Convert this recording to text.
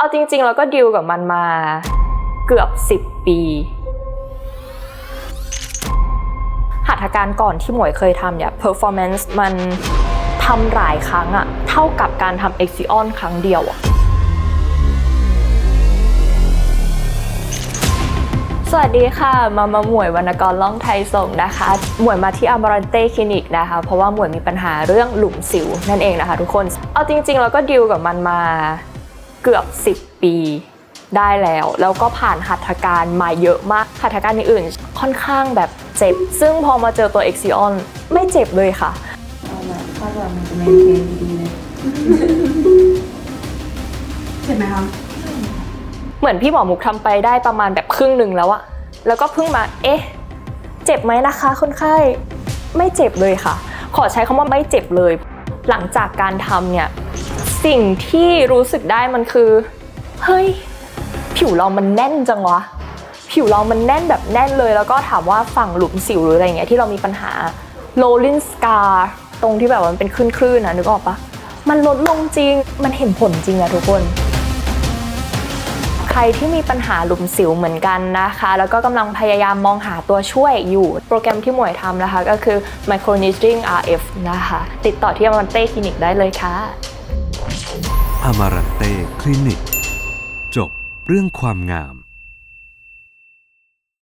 เอาจริง ๆ เราก็ดิวกับมันมาเกือบ 10 ปี หัตถการก่อนที่หมวยเคยทำเนี่ย performance มันทำหลายครั้งอะเท่ากับการทำ Exion ครั้งเดียวอะสวัสดีค่ะ มามาหมวยวรรณกรล่องไทยส่งนะคะ หมวยมาที่อ m ม r รันเต้คลินิกนะคะ เพราะว่าหมวยมีปัญหาเรื่องหลุมสิวนั่นเองนะคะทุกคน เอาจริง ๆ เราก็ดิวกับมันมา เกือบ 10 ปีได้แล้ว แล้วก็ผ่านหัตถการมาเยอะมากหัตถการอื่นๆค่อนข้างแบบเจ็บ ซึ่งพอมาเจอตัว Exion ไม่เจ็บเลยค่ะเอาละถ้าแบบมันจะเมนเทนดีๆเลยใช่ไหมคะเหมือนพี่หมอมุกทำไปได้ประมาณแบบครึ่งหนึ่งแล้วอะแล้วก็เพิ่งมา เอ๊ะ เจ็บไหมนะคะคนไข้ ไม่เจ็บเลยค่ะ ขอใช้คำว่าไม่เจ็บเลย หลังจากการทำเนี่ยสิ่งที่รู้สึกได้มันคือ เฮ้ย ผิวเรามันแน่นจังวะ ผิวเรามันแน่นแบบแน่นเลย แล้วก็ถามว่าฝั่งหลุมสิวหรืออะไรเงี้ยที่เรามีปัญหา rolling scar ตรงที่แบบว่ามันเป็นคลื่นๆนะนึกออกปะมันลดลงจริง มันเห็นผลจริงอะทุกคน รที่มีปัญหาหลุมสิวเหมือนกันนะคะ แล้วก็กำลังพยายามมองหาตัวช่วยอยู่ โปรแกรมที่หมวยทำนะคะ ก็คือ Micro Needling RF นะคะ ติดต่อที่อมันเต้คลินิกได้เลยค่ะอมารันเต้คลินิก จบเรื่องความงาม